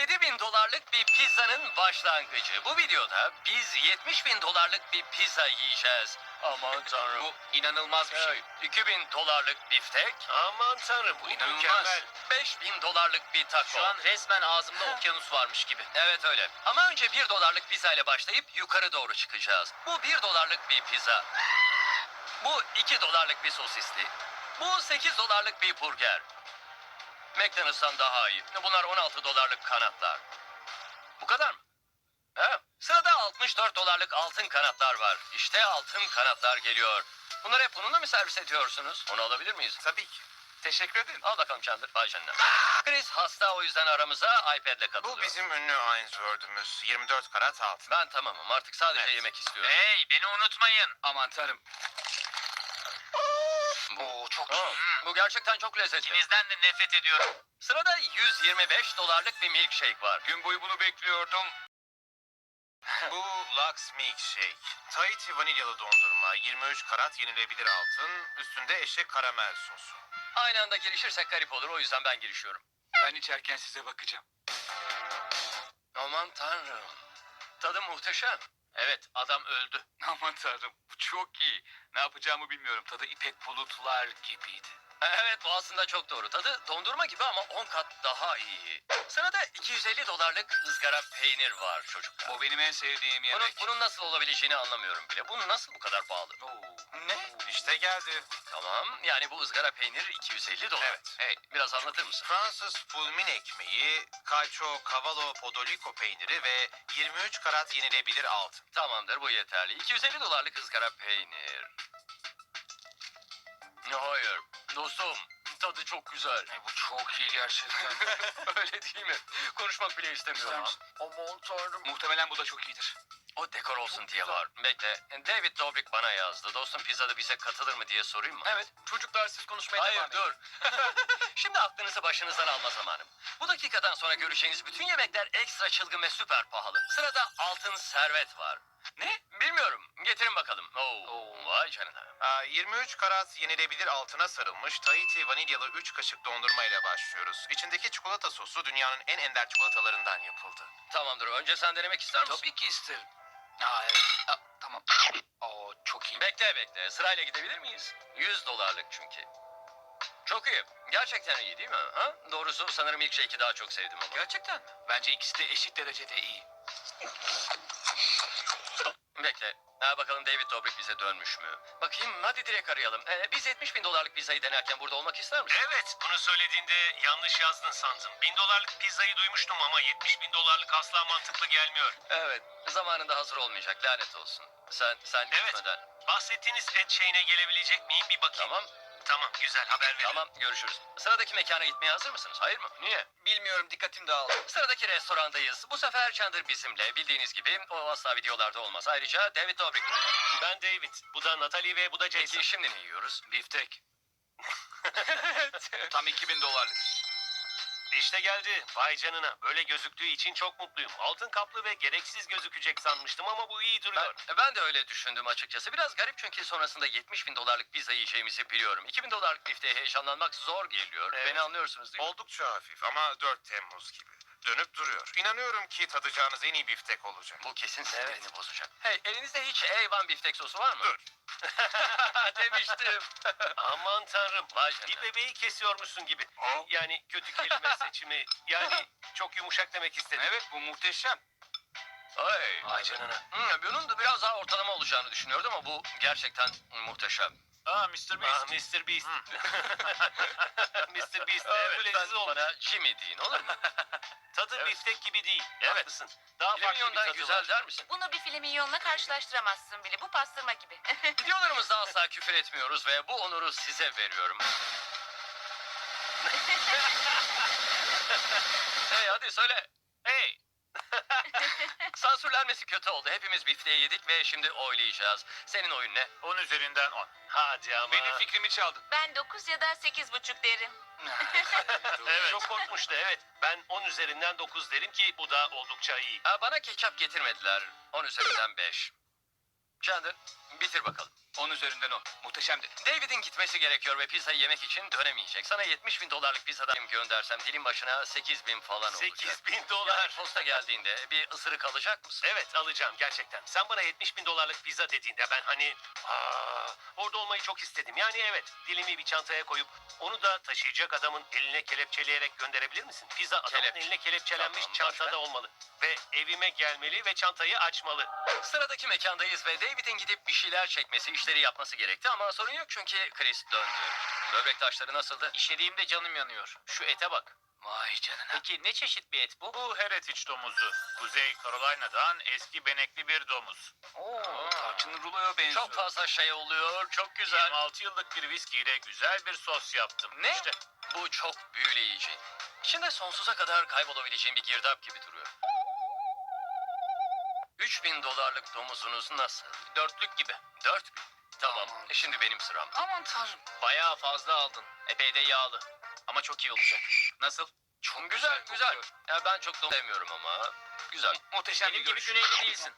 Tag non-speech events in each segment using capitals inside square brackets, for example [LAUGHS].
67 bin dolarlık bir pizzanın başlangıcı. Bu videoda biz 70 bin dolarlık bir pizza yiyeceğiz. Aman tanrım. Bu inanılmaz bir şey. Evet, 2000 dolarlık biftek. Aman tanrım bu İnanılmaz. mükemmel. 5000 dolarlık bir taco. Şu an resmen ağzımda okyanus varmış gibi. Evet öyle. Ama önce 1 dolarlık pizza ile başlayıp yukarı doğru çıkacağız. Bu 1 dolarlık bir pizza. Bu 2 dolarlık bir sosisli. Bu 8 dolarlık bir burger. McDonald's'tan daha iyi. Bunlar 16 dolarlık kanatlar. Bu kadar mı? He. Sırada 64 dolarlık altın kanatlar var. İşte altın kanatlar geliyor. Bunları hep bununla mı servis ediyorsunuz? Onu alabilir miyiz? Tabii ki. Teşekkür ederim. Al bakalım Chandler. Vay canına. Chris hasta o yüzden aramıza iPad'le katılıyor. Bu bizim ünlü Ainsworth'ümüz. 24 karat altın. Ben tamamım. Artık sadece Evet. yemek istiyorum. Hey beni unutmayın. Aman tanrım. Bu çok Bu gerçekten çok lezzetli. İkinizden de nefret ediyorum. Sırada 125 dolarlık bir milkshake var. Gün boyu bunu bekliyordum. [LAUGHS] Bu Lux Milkshake. Tahiti vanilyalı dondurma, 23 karat yenilebilir altın, üstünde eşek karamel sosu. Aynı anda girişirsek garip olur. O yüzden ben girişiyorum. Ben içerken size bakacağım. Aman tanrım. Tadı muhteşem. Evet adam öldü. [LAUGHS] Aman tanrım bu çok iyi. Ne yapacağımı bilmiyorum. Tadı ipek bulutlar gibiydi. Evet bu aslında çok doğru. Tadı dondurma gibi ama 10 kat daha iyi. Sırada 250 dolarlık ızgara peynir var çocuklar. Bu benim en sevdiğim Bunun, yemek. bunun nasıl olabileceğini anlamıyorum bile. Bu nasıl bu kadar pahalı? Oo. Ne? İşte geldi. Tamam yani bu ızgara peynir 250 dolar. Evet. Hey biraz anlatır mısın? Fransız fulmin ekmeği, calcio cavallo podolico peyniri ve 23 karat yenilebilir altın. Tamamdır bu yeterli. 250 dolarlık ızgara peynir. Hayır dostum tadı çok güzel. Ay, bu çok iyi gerçekten. [LAUGHS] Öyle değil mi? Konuşmak bile istemiyorum. Aman tanrım. Muhtemelen bu da çok iyidir. O dekor olsun diye var. Bekle. David Dobrik bana yazdı. Dostum pizzada bize katılır mı diye sorayım mı? Evet çocuklar siz konuşmaya Hayır devam edin. dur. [LAUGHS] Şimdi aklınızı başınızdan alma zamanım. Bu dakikadan sonra göreceğiniz bütün yemekler ekstra çılgın ve süper pahalı. Sırada altın servet var. Ne? Bilmiyorum. Getirin bakalım. Oo, Oo. vay canına. Aa, 23 karat yenilebilir altına sarılmış Tahiti vanilyalı 3 kaşık dondurma ile başlıyoruz. İçindeki çikolata sosu dünyanın en ender çikolatalarından yapıldı. Tamamdır. Önce sen denemek ister misin? Tabii ki isterim. Aa evet. Aa, tamam. [CLEARS THROAT] Oo çok iyi. Bekle bekle. Sırayla gidebilir miyiz? 100 dolarlık çünkü. Çok iyi. Gerçekten iyi değil mi? Ha? Doğrusu sanırım milkshake'i daha çok sevdim ama. Gerçekten mi? Bence ikisi de eşit derecede iyi. Bekle. Ha, bakalım David Dobrik bize dönmüş mü? Bakayım hadi direkt arayalım. Ee, biz 70 bin dolarlık pizzayı denerken burada olmak ister misin? Evet, bunu söylediğinde yanlış yazdın sandım. Bin dolarlık pizzayı duymuştum ama 70 bin dolarlık asla mantıklı gelmiyor. Evet. Zamanında hazır olmayacak. Lanet olsun. Sen sen Evet. gitmeden. Bahsettiğiniz et şeyine gelebilecek miyim bir bakayım. Tamam. Tamam, güzel haber verin. Tamam görüşürüz. Sıradaki mekana gitmeye hazır mısınız? Hayır mı? Niye? Bilmiyorum dikkatim dağıldı. Sıradaki restorandayız. Bu sefer Chandler bizimle. Bildiğiniz gibi o asla videolarda olmaz. Ayrıca David Dobrik. Ben David, bu da Natalie ve bu da Jason. Peki şimdi ne yiyoruz? Biftek. [LAUGHS] [LAUGHS] Tam 2000 dolarlık. İşte geldi. Vay canına. Böyle gözüktüğü için çok mutluyum. Altın kaplı ve gereksiz gözükecek sanmıştım ama bu iyi duruyor. Ben, ben de öyle düşündüm açıkçası. Biraz garip çünkü sonrasında 70 bin dolarlık pizza yiyeceğimizi biliyorum. 2000 dolarlık bifteye heyecanlanmak zor geliyor. Evet. Beni anlıyorsunuz değil mi? Oldukça hafif ama 4 Temmuz gibi. Dönüp duruyor. İnanıyorum ki tadacağınız en iyi biftek olacak. Bu kesin sinirini bozacak. Hey elinizde hiç A1 biftek sosu var mı? Dur. [LAUGHS] Demiştim. [LAUGHS] Aman tanrım. Bir bebeği kesiyormuşsun gibi. Yani kötü kelime [LAUGHS] seçimi. Yani çok yumuşak demek istedim. Evet bu muhteşem. Hey. Vay canına. Hmm, bunun da biraz daha ortalama olacağını düşünüyordum ama bu gerçekten muhteşem. Aa Mr. Ah Mr. Beast. [LAUGHS] Mr. Beast. Evet, bu ben olmuş. bana Jimmy deyin olur mu? [LAUGHS] Tadı Evet. biftek gibi değil. Evet. Haklısın. Daha farklı bir Filminyondan tadı güzel var. der misin? Bunu bir filminyonla karşılaştıramazsın bile. Bu pastırma gibi. [LAUGHS] Videolarımızda asla küfür etmiyoruz ve bu onuru size veriyorum. hey hadi söyle. Hey. Sansürlenmesi kötü oldu. Hepimiz bifteği yedik ve şimdi oylayacağız. Senin oyun ne? 10 üzerinden 10. Hadi ama. Benim fikrimi çaldın. ben 9 ya da sekiz buçuk derim. [LAUGHS] Evet. Çok korkmuştu evet. Ben 10 üzerinden 9 derim ki bu da oldukça iyi. Ha, bana ketçap getirmediler. 10 üzerinden 5. Chandler bitir bakalım. 10 üzerinden o. Muhteşemdi. David'in gitmesi gerekiyor ve pizzayı yemek için dönemeyecek. Sana 70 bin dolarlık pizzadan göndersem dilim başına 8 bin falan olacak. 8 bin Yani dolar. posta geldiğinde bir ısırık alacak mısın? Evet alacağım gerçekten. Sen bana 70 bin dolarlık pizza dediğinde ben hani aa, orada olmayı çok istedim. Yani evet dilimi bir çantaya koyup onu da taşıyacak adamın eline kelepçeleyerek gönderebilir misin? Pizza adamın Kelepçe. eline kelepçelenmiş Tamam, çantada başka? olmalı. Ve evime gelmeli ve çantayı açmalı. Sıradaki mekandayız ve David'in gidip bir şeyler çekmesi, işleri yapması gerekti ama sorun yok çünkü Chris döndü. Böbrek taşları nasıldı? İşediğimde canım yanıyor. Şu ete bak. Vay canına. Peki ne çeşit bir et bu? Bu Heritage domuzu. Kuzey Carolina'dan eski benekli bir domuz. Oo, tarçınlı ruloya benziyor. Çok fazla şey oluyor, çok güzel. 26 yıllık bir viskiyle güzel bir sos yaptım. Ne? İşte Bu çok büyüleyici. İçinde sonsuza kadar kaybolabileceğim bir girdap gibi duruyor. 3000 dolarlık domuzunuz nasıl? Dörtlük gibi. 4000. Tamam. Tamam. E Şimdi benim sıram. Aman tanrım. Bayağı fazla aldın. Epey de yağlı. Ama çok iyi olacak. Nasıl? Çok güzel, güzel. Ya ben çok da sevmiyorum ama güzel. Muhteşem Benim gibi güneyli değilsin.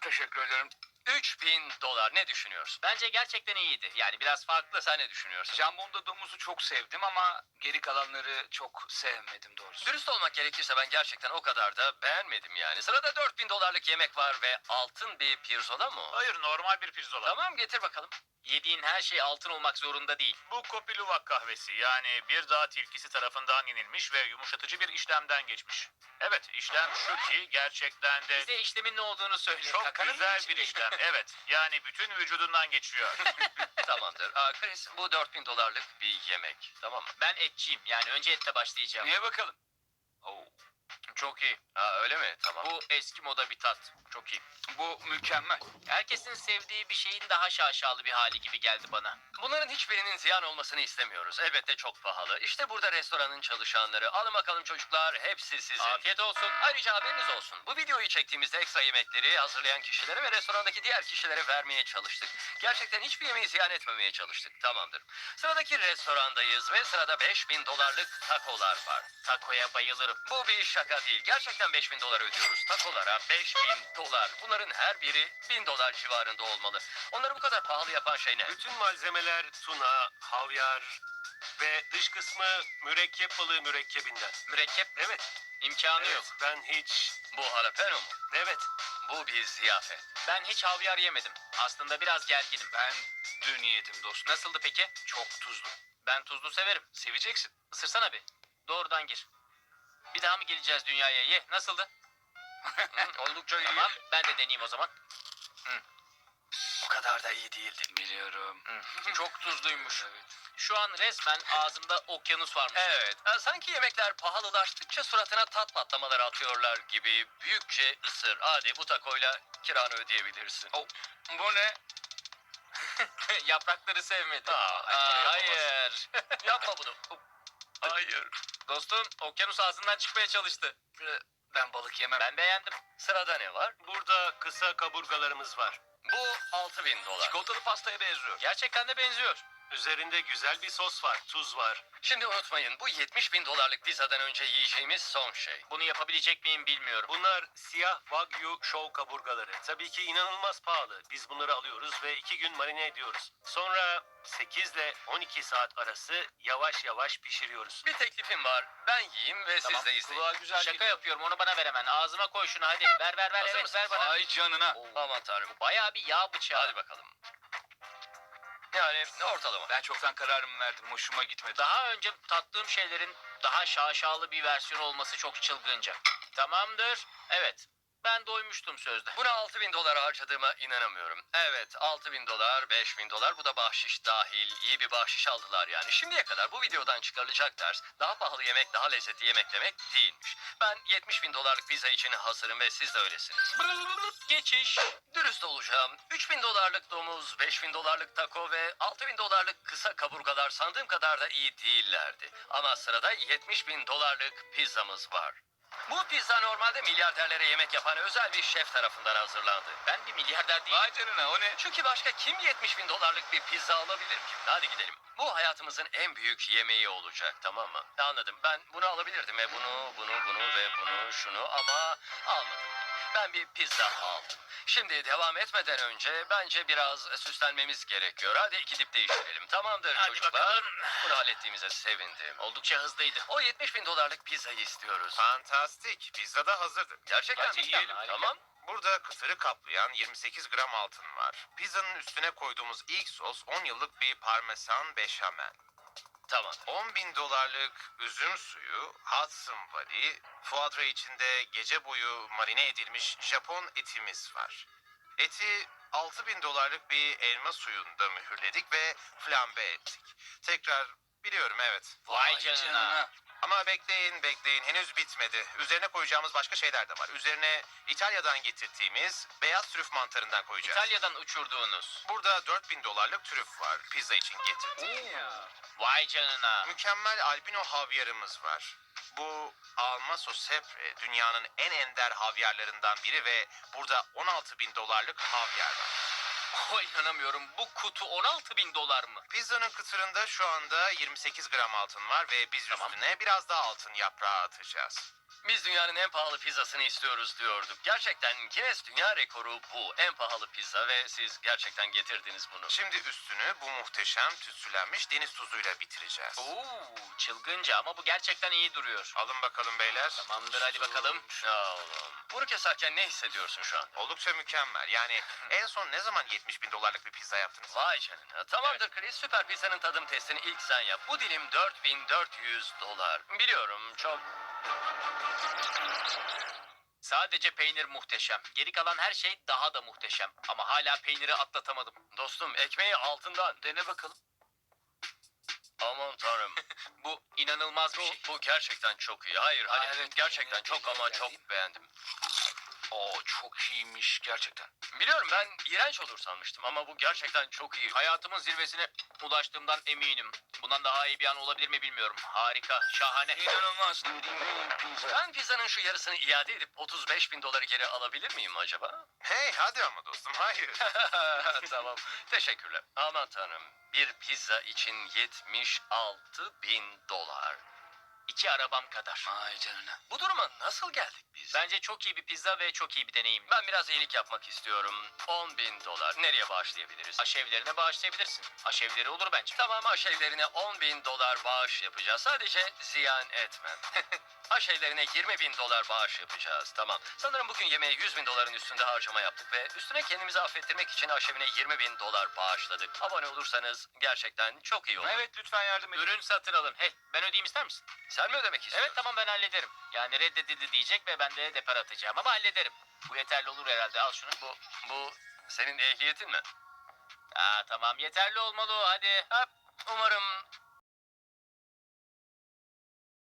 Teşekkür ederim. 3000 dolar ne düşünüyorsun? Bence gerçekten iyiydi. Yani biraz farklı. Sen ne düşünüyorsun? Jambonda domuzu çok sevdim ama geri kalanları çok sevmedim doğrusu. Dürüst olmak gerekirse ben gerçekten o kadar da beğenmedim yani. Sırada 4000 dolarlık yemek var ve altın bir pirzola mı? o? hayır normal bir pirzola. Tamam getir bakalım. Yediğin her şey altın olmak zorunda değil. Bu Kopi Luwak kahvesi yani bir dağ tilkisi tarafından yenilmiş ve yumuşatıcı bir işlemden geçmiş. Evet işlem şu ki gerçekten de Bize işlemin ne olduğunu söyle. çok Kakanın güzel bir işlem. Evet yani bütün vücudundan geçiyor. [LAUGHS] Tamamdır. Aa, Chris bu 4000 dolarlık bir yemek. Tamam mı? Ben etçiyim. Yani önce etle başlayacağım. Niye bakalım? Çok iyi. Aa, öyle mi? Tamam. Bu eski moda bir tat. Çok iyi. Bu mükemmel. Herkesin sevdiği bir şeyin daha şaşalı bir hali gibi geldi bana. Bunların hiçbirinin ziyan olmasını istemiyoruz. Elbette çok pahalı. İşte burada restoranın çalışanları. Alın bakalım çocuklar. Hepsi sizin. Afiyet olsun. Ayrıca haberiniz olsun. Bu videoyu çektiğimizde ekstra yemekleri hazırlayan kişilere ve restorandaki diğer kişilere vermeye çalıştık. Gerçekten hiçbir yemeği ziyan etmemeye çalıştık. Tamamdır. Sıradaki restorandayız ve sırada 5000 dolarlık takolar var. Takoya bayılırım. Bu bir şaka değil. Gerçekten 5000 dolar ödüyoruz. Takolara 5000 dolar. Bunların her biri 1000 dolar civarında olmalı. Onları bu kadar pahalı yapan şey ne? Bütün malzemeler tuna, havyar ve dış kısmı mürekkep balığı mürekkebinden. Mürekkep Evet, imkanı yok. evet ben hiç... Bu jalapeno mu? Evet, Bu bir ziyafet. Ben hiç havyar yemedim. Aslında biraz gerginim. Ben dün yedim dostum. Nasıldı peki? Çok tuzlu. Ben tuzlu severim. Seveceksin. Isırsana bir. Doğrudan gir. Bir daha mı geleceğiz dünyaya? Ye. Nasıldı? Hı, [LAUGHS] oldukça iyi. Tamam. Ben de deneyeyim o zaman. O kadar da iyi değildi. Biliyorum. Çok tuzluymuş. Şu an resmen ağzımda okyanus varmış. Evet. ha, sanki yemekler pahalılaştıkça suratına tat patlamaları atıyorlar gibi. Büyükçe ısır. Hadi bu takoyla kiranı ödeyebilirsin. O, bu ne? [LAUGHS] Yaprakları sevmedim. Aa, Aa, hayır. [LAUGHS] Yapma bunu. Hayır. Dostum okyanus ağzından çıkmaya çalıştı. Ben balık yemem. Ben beğendim. Sırada ne var? burada kısa kaburgalarımız var. Bu 6000 dolar. Çikolatalı pastaya benziyor. Gerçekten de benziyor. Üzerinde güzel bir sos var, tuz var. Şimdi unutmayın bu 70 bin dolarlık pizzadan önce yiyeceğimiz son şey. Bunu yapabilecek miyim bilmiyorum. Bunlar siyah wagyu show kaburgaları. Tabii ki inanılmaz pahalı. Biz bunları alıyoruz ve iki gün marine ediyoruz. Sonra 8 ile 12 saat arası yavaş yavaş pişiriyoruz. Bir teklifim var. Ben yiyeyim ve Tamam, siz de izleyin. kulağa güzel Şaka yapıyorum onu bana ver hemen. Ağzıma koy şunu hadi. Ver ver ver Hazır evet mısınız? ver bana. Ay canına. Aman tanrım. Bayağı bir yağ bıçağı. Hadi bakalım. Yani ortalama. Ben çoktan kararımı verdim. Hoşuma gitmedi. Daha önce tattığım şeylerin daha şaşalı bir versiyon olması çok çılgınca. Tamamdır. Evet. Ben doymuştum sözde. Buna 6000 dolar harcadığıma inanamıyorum. Evet 6000 dolar, 5000 dolar bu da bahşiş dahil. İyi bir bahşiş aldılar yani. Şimdiye kadar bu videodan çıkarılacak ders daha pahalı yemek daha lezzetli yemek demek değilmiş. Ben 70 bin dolarlık pizza için hazırım ve siz de öylesiniz. Geçiş. Dürüst olacağım. 3000 dolarlık domuz, 5000 dolarlık taco ve 6000 dolarlık kısa kaburgalar sandığım kadar da iyi değillerdi. Ama sırada 70 bin dolarlık pizzamız var. Bu pizza normalde milyarderlere yemek yapan özel bir şef tarafından hazırlandı. Ben bir milyarder değilim. Vay canına o ne? Çünkü başka kim 70 bin dolarlık bir pizza alabilir ki? Hadi gidelim. Bu hayatımızın en büyük yemeği olacak tamam mı? Anladım. Ben bunu alabilirdim ve bunu, bunu, bunu ve bunu, şunu ama almadım. Ben bir pizza aldım. Şimdi devam etmeden önce bence biraz süslenmemiz gerekiyor. Hadi gidip değiştirelim. Tamamdır Hadi çocuklar. bakalım. Bunu hallettiğimize sevindim. Oldukça hızlıydı. O 70 bin dolarlık pizzayı istiyoruz. Fantastik. Pizza da hazırdır. Gerçekten? Gerçekten mi? Harika. Tamam. Burada kıtırı kaplayan 28 gram altın var. Pizzanın üstüne koyduğumuz ilk sos 10 yıllık bir parmesan beşamel. Tamam. 10 bin dolarlık üzüm suyu, Hudson Valley, foie içinde gece boyu marine edilmiş Japon etimiz var. Eti 6 bin dolarlık bir elma suyunda mühürledik ve flambe ettik. Tekrar biliyorum evet. Vay canına. Ama bekleyin bekleyin henüz bitmedi. Üzerine koyacağımız başka şeyler de var. Üzerine İtalya'dan getirdiğimiz beyaz trüf mantarından koyacağız. İtalya'dan uçurduğunuz. Burada 4000 dolarlık trüf var. Pizza için getirdik. Vay canına. Mükemmel albino havyarımız var. Bu Almaso Sepre dünyanın en ender havyarlarından biri ve burada 16 bin dolarlık havyar var. Oh inanamıyorum. Bu kutu 16 bin dolar mı? Pizzanın kıtırında şu anda 28 gram altın var ve biz üstüne biraz daha altın yaprağı atacağız. Biz dünyanın en pahalı pizzasını istiyoruz diyorduk. Gerçekten Guinness Dünya Rekoru bu. En pahalı pizza ve siz gerçekten getirdiniz bunu. Şimdi üstünü bu muhteşem tütsülenmiş deniz tuzuyla bitireceğiz. Oo, çılgınca ama bu gerçekten iyi duruyor. Alın bakalım beyler. Tamamdır hadi bakalım. Sağ olun. Bunu keserken ne hissediyorsun şu an? Oldukça mükemmel. Yani [LAUGHS] en son ne zaman 70 bin dolarlık bir pizza yaptınız? Vay canına. Tamamdır Chris. Süper pizzanın tadım testini ilk sen yap. Bu dilim 4400 dolar. Biliyorum çok... Sadece peynir muhteşem. Geri kalan her şey daha da muhteşem. Ama hala peyniri atlatamadım. Dostum ekmeği altından. Dene bakalım. Aman tanrım. [LAUGHS] Bu inanılmaz bir Bu, şey. bu gerçekten çok iyi. Hayır hani evet, gerçekten çok ama çok beğendim. Oo çok iyiymiş gerçekten. Biliyorum ben iğrenç olur sanmıştım ama bu gerçekten çok iyi. Hayatımın zirvesine ulaştığımdan eminim. Bundan daha iyi bir an olabilir mi bilmiyorum. Harika, şahane. İnanılmaz. Ben pizzanın şu yarısını iade edip 35 bin doları geri alabilir miyim acaba? Hey hadi ama dostum hayır. [LAUGHS] tamam. Teşekkürler. Aman tanrım. Bir pizza için 76 bin dolar. İki arabam kadar. Vay canına. Bu duruma nasıl geldik biz? Bence çok iyi bir pizza ve çok iyi bir deneyim. Ben biraz iyilik yapmak istiyorum. 10 bin dolar. Nereye bağışlayabiliriz? Aşevlerine bağışlayabilirsin. Aşevleri olur bence. Tamam aşevlerine 10 bin dolar bağış yapacağız. Sadece ziyan etmem. [LAUGHS] aşevlerine 20 bin dolar bağış yapacağız. Tamam. Sanırım bugün yemeğe 100 bin doların üstünde harcama yaptık ve üstüne kendimizi affettirmek için aşevine 20 bin dolar bağışladık. Abone olursanız gerçekten çok iyi olur. Evet lütfen yardım edin. Ürün satın alın. Hey ben ödeyeyim ister misin? Sen mi ödemek istiyorsun? Evet tamam ben hallederim. Yani reddedildi diyecek ve ben de depar atacağım ama hallederim. Bu yeterli olur herhalde al şunu. Bu, bu senin ehliyetin mi? Aa tamam yeterli olmalı o hadi. Ha, umarım